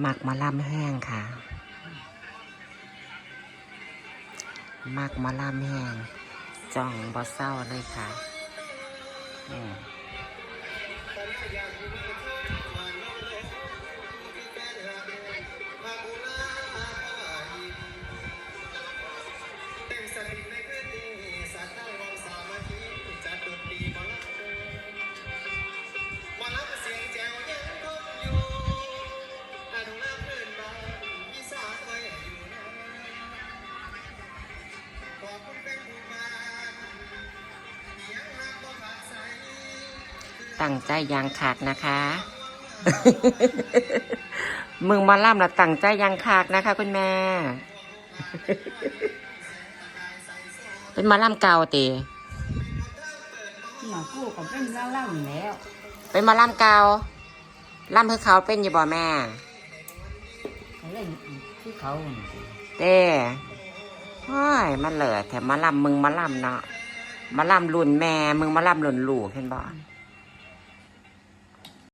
หมักมะล่ำแห้งค่ะหมักมะล่ำแห้งจ่องบ่เศร้าเลยค่ะมาลับมาลับเสียงแจวยังคงอยู่ ตั้งใจอยังขากนะคะ มึงมาล่ำละตั้งใจอยังขากนะคะ คุณแม่ เป็นหมาล่ำเก่าตีหมากู้ก็เป็นล่าล่ำแล้ว เป็นหมาล่ำเก่าล่ำให้เขาเป็นอยู่บ่แม่เขาเล่นที่เขาน่ะสิเต้ห้อยมันเหลือแถมมาล่ำมึงมาล่ำเนาะมาล่ำรุ่นแม่ มึงมาล่ำรุ่นลูกเห็นบ่อืม